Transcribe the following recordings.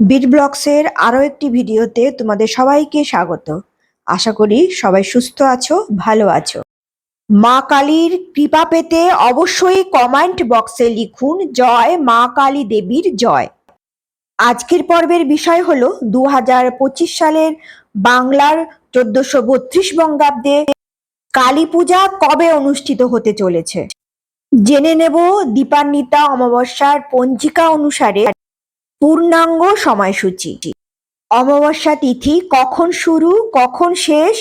Bit ব্লগসের আরও একটি ভিডিওতে তোমাদের সবাইকে স্বাগত। আশা করি সবাই সুস্থ আছো, ভালো আছো। মা কালীর কৃপা পেতে অবশ্যই কমেন্ট বক্সে লিখুন, জয় মা কালী দেবীর জয়। আজকের পর্বের বিষয় হল দু হাজার পঁচিশ সালের বাংলার চোদ্দশো বত্রিশ বঙ্গাব্দে কালী পূজা কবে অনুষ্ঠিত হতে চলেছে? জেনে নেব দীপান্বিতা অমাবস্যার পঞ্জিকা অনুসারে। পূর্ণাঙ্গ সময়সূচি। অমাবস্যা তিথি কখন শুরু, কখন শেষ?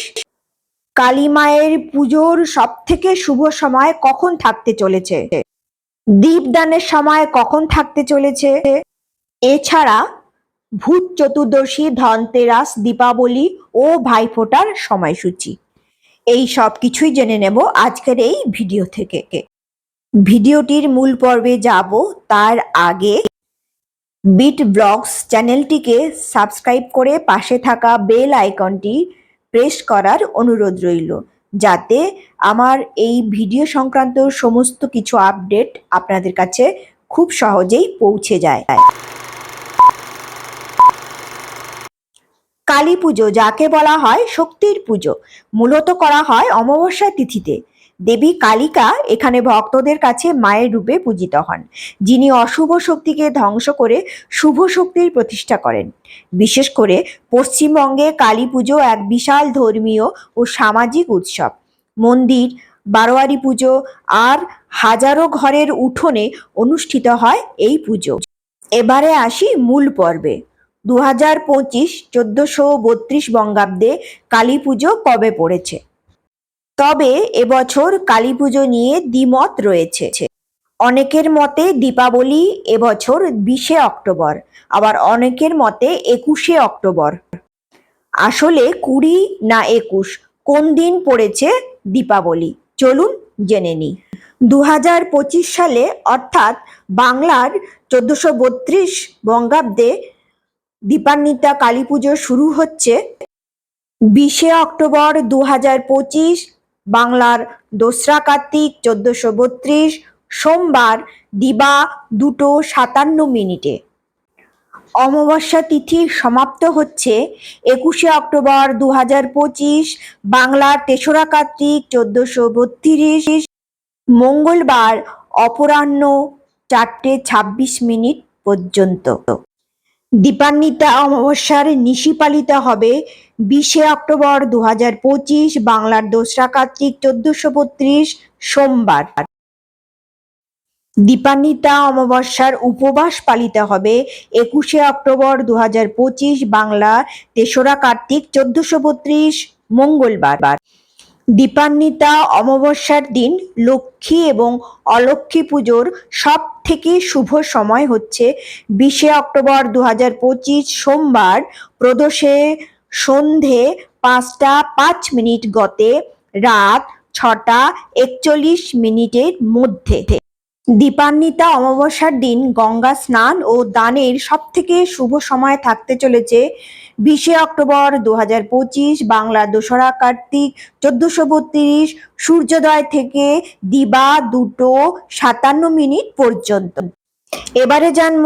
কালী মায়ের পুজোর সব থেকে শুভ সময় কখন থাকতে চলেছে? দীপদানের সময় কখন থাকতে চলেছে? এছাড়া ভূত চতুর্দশী, ধনতেরাস, দীপাবলি ও ভাইফোঁটার সময়সূচি। এই সব কিছুই জেনে নেব আজকের এই ভিডিও থেকে। ভিডিওটির মূল পর্বে যাব, তার আগে বিট ব্লগস চ্যানেলটিকে সাবস্ক্রাইব করে পাশে থাকা বেল আইকনটি প্রেস করার অনুরোধ রইল, যাতে আমার এই ভিডিও সংক্রান্ত সমস্ত কিছু আপডেট আপনাদের কাছে খুব সহজেই পৌঁছে যায়। কালী পুজো যাকে বলা হয় শক্তির পুজো, মূলত করা হয় অমাবস্যা তিথিতে। দেবী কালিকা এখানে ভক্তদের কাছে মায়ের রূপে পূজিত হন, যিনি অশুভ শক্তিকে ধ্বংস করে শুভ শক্তির প্রতিষ্ঠা করেন। বিশেষ করে পশ্চিমবঙ্গে কালী পুজো এক বিশাল ধর্মীয় ও সামাজিক উৎসব। মন্দির, বারোয়ারি পুজো আর হাজারো ঘরের উঠোনে অনুষ্ঠিত হয় এই পুজো। এবারে আসি মূল পর্বে। দু হাজার পঁচিশ চোদ্দশো বত্রিশ বঙ্গাব্দে কালী পুজো কবে পড়েছে? তবে এবছর কালী পুজো নিয়ে দ্বিমত রয়েছে। অনেকের মতে দীপাবলি এবছর বিশে অক্টোবর, আবার অনেকের মতে একুশে অক্টোবর। আসলে কুড়ি না একুশ, কোন দিন পড়েছে দীপাবলি? চলুন জেনে নিই দু হাজার পঁচিশ সালে অর্থাৎ বাংলার চোদ্দশো বত্রিশ বঙ্গাব্দে দীপান্বিতা কালী পুজো শুরু হচ্ছে। বিশে অক্টোবর দু হাজার পঁচিশ বাংলার দোসরা কার্তিক চোদ্দশো বত্রিশ, সোমবার দিবা দুটো সাতান্ন মিনিটে। অমাবস্যা তিথি সমাপ্ত হচ্ছে একুশে অক্টোবর দু হাজার পঁচিশ, বাংলার তেসরা কার্তিক চোদ্দশো বত্রিশ, মঙ্গলবার অপরাহ্ন চারটে ছাব্বিশ মিনিট পর্যন্ত। দীপান্বিতা অমাবস্যার নিশি পালিত হবে বিশে অক্টোবর দু পঁচিশ বাংলার দোসরা কার্তিক চোদ্দশো বত্রিশ সোমবার। দীপান্বিতা অমাবস্যার উপবাস পালিত হবে একুশে অক্টোবর দু পঁচিশ বাংলা তেসরা কার্তিক চোদ্দশো বত্রিশ মঙ্গলবার। দীপান্বিতা অমাবস্যার দিন লক্ষ্মী এবং অলক্ষ্মী পুজোর সব থেকে শুভ সময় হচ্ছে বিশে অক্টোবর দু হাজার পঁচিশ সোমবার। প্রদোষে সন্ধে পাঁচটা পাঁচ মিনিট গতে রাত ছটা একচল্লিশ মিনিটের মধ্যে দীপান্বিতা অমাবস্যার দিন গঙ্গা স্নান ও দানের সবথেকে শুভ সময় থাকতে চলেছে বিশে অক্টোবর দু হাজার পঁচিশ, বাংলা দোসরা কার্তিক, চোদ্দশো বত্রিশ, সূর্যোদয় থেকে দিবা দুটো সাতান্ন মিনিট পর্যন্ত। এবারে জানব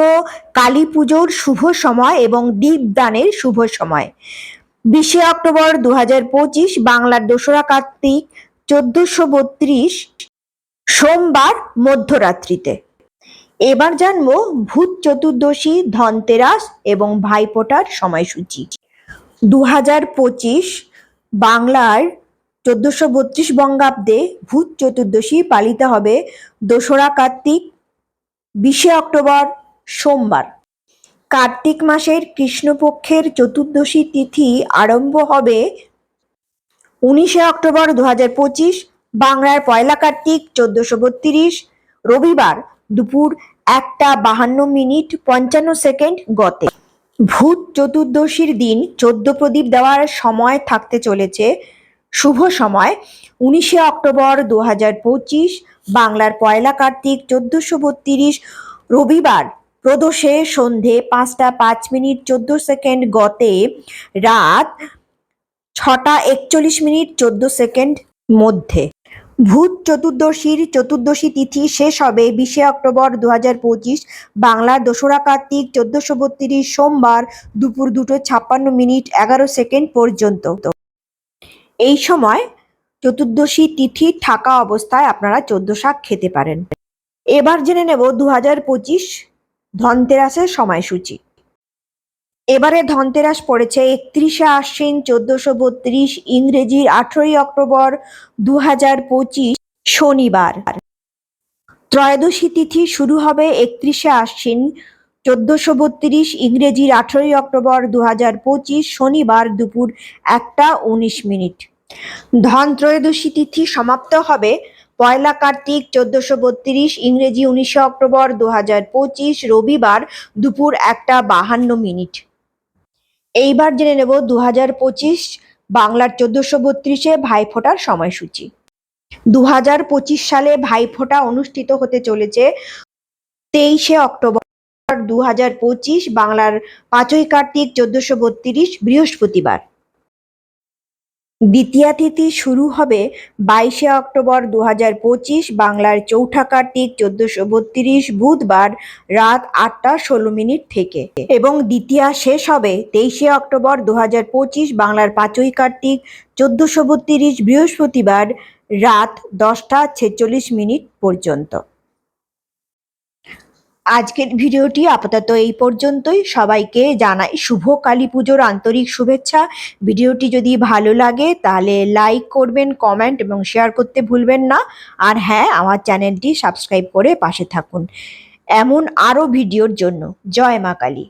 কালী পুজোর শুভ সময় এবং দীপদানের শুভ সময়। বিশে অক্টোবর দু হাজার পঁচিশ বাংলার দোসরা কার্তিক, চোদ্দশো বত্রিশ, সোমবার মধ্যরাত্রিতে। এবার জানব ভূত চতুর্দশী, ধনতেরাস এবং ভাইফোঁটার সময়সূচি। দু হাজার পঁচিশ বাংলার চোদ্দশো বত্রিশ বঙ্গাব্দে ভূত চতুর্দশী পালিত হবে দোসরা কার্তিক, বিশে অক্টোবর, সোমবার। কার্তিক মাসের কৃষ্ণপক্ষের চতুর্দশী তিথি আরম্ভ হবে উনিশে অক্টোবর দু হাজার পঁচিশ, বাংলার পয়লা কার্তিক, চোদ্দশো বত্রিশ, রবিবার। দুপুর একটা বাহান্ন মিনিট পঞ্চান্ন সেকেন্ড গতে। ভূত চতুর্দশীর দিন চোদ্দ প্রদীপ দেওয়ার সময় থাকতে চলেছে। শুভ সময়, উনিশে অক্টোবর দু পঁচিশ, বাংলার পয়লা কার্তিক চোদ্দশো বত্রিশ, রবিবার প্রদোষে সন্ধে পাঁচটা পাঁচ মিনিট চোদ্দ সেকেন্ড গতে, রাত ছটা একচল্লিশ মিনিট চোদ্দ সেকেন্ড মধ্যে। ভূত চতুর্দশীর চতুর্দশী তিথি শেষ হবে বিশে অক্টোবর দু হাজার পঁচিশ। বাংলার দোসরা কার্তিক চোদ্দশো বত্রিশ সোমবার দুপুর দুটো ছাপ্পান্ন মিনিট এগারো সেকেন্ড পর্যন্ত। এই সময় চতুর্দশী তিথি থাকা অবস্থায় আপনারা চোদ্দ শাক খেতে পারেন। এবার জেনে নেব দু হাজার পঁচিশ ধনতেরাসের সময়সূচি। এবারে ধনতেরাস পড়েছে একত্রিশে আশ্বিন চোদ্দশো বত্রিশ ইংরেজির আঠেরোই অক্টোবর দু হাজার পঁচিশ শনিবার। ত্রয়োদশী তিথি শুরু হবে একত্রিশে আশ্বিন চোদ্দশো বত্রিশ ইংরেজির আঠেরোই অক্টোবর দু হাজার পঁচিশ শনিবার দুপুর একটা উনিশ মিনিট। ধন ত্রয়োদশী তিথি সমাপ্ত হবে পয়লা কার্তিক চোদ্দশো বত্রিশ ইংরেজি উনিশে অক্টোবর দু হাজার পঁচিশ রবিবার দুপুর একটা বাহান্ন মিনিট। এইবার জেনে নেব দু হাজার পঁচিশ বাংলার চোদ্দশো বত্রিশে ভাইফোঁটার সময়সূচি। দু হাজার পঁচিশ সালে ভাইফোঁটা অনুষ্ঠিত হতে চলেছে তেইশে অক্টোবর দু হাজার পঁচিশ বাংলার পাঁচই কার্তিক চোদ্দশো বত্রিশ বৃহস্পতিবার। দ্বিতীয়া তিথি শুরু হবে বাইশে অক্টোবর দু হাজার পঁচিশ বাংলার চৌঠা কার্তিক চোদ্দশো বত্রিশ বুধবার রাত আটটা ষোলো মিনিট থেকে। এবং দ্বিতীয়া শেষ হবে তেইশে অক্টোবর দু হাজার পঁচিশ বাংলার পাঁচই কার্তিক চোদ্দশো বত্রিশ বৃহস্পতিবার রাত দশটা ছেচল্লিশ মিনিট পর্যন্ত। আজকের ভিডিওটি আপাতত এই পর্যন্তই। সবাইকে জানাই শুভ কালী পুজোর আন্তরিক শুভেচ্ছা। ভিডিওটি যদি ভালো লাগে তাহলে লাইক করবেন, কমেন্ট এবং শেয়ার করতে ভুলবেন না। আর হ্যাঁ আমার চ্যানেলটি সাবস্ক্রাইব করে পাশে থাকুন। এমন আরও ভিডিওর জন্য। জয় মা কালী।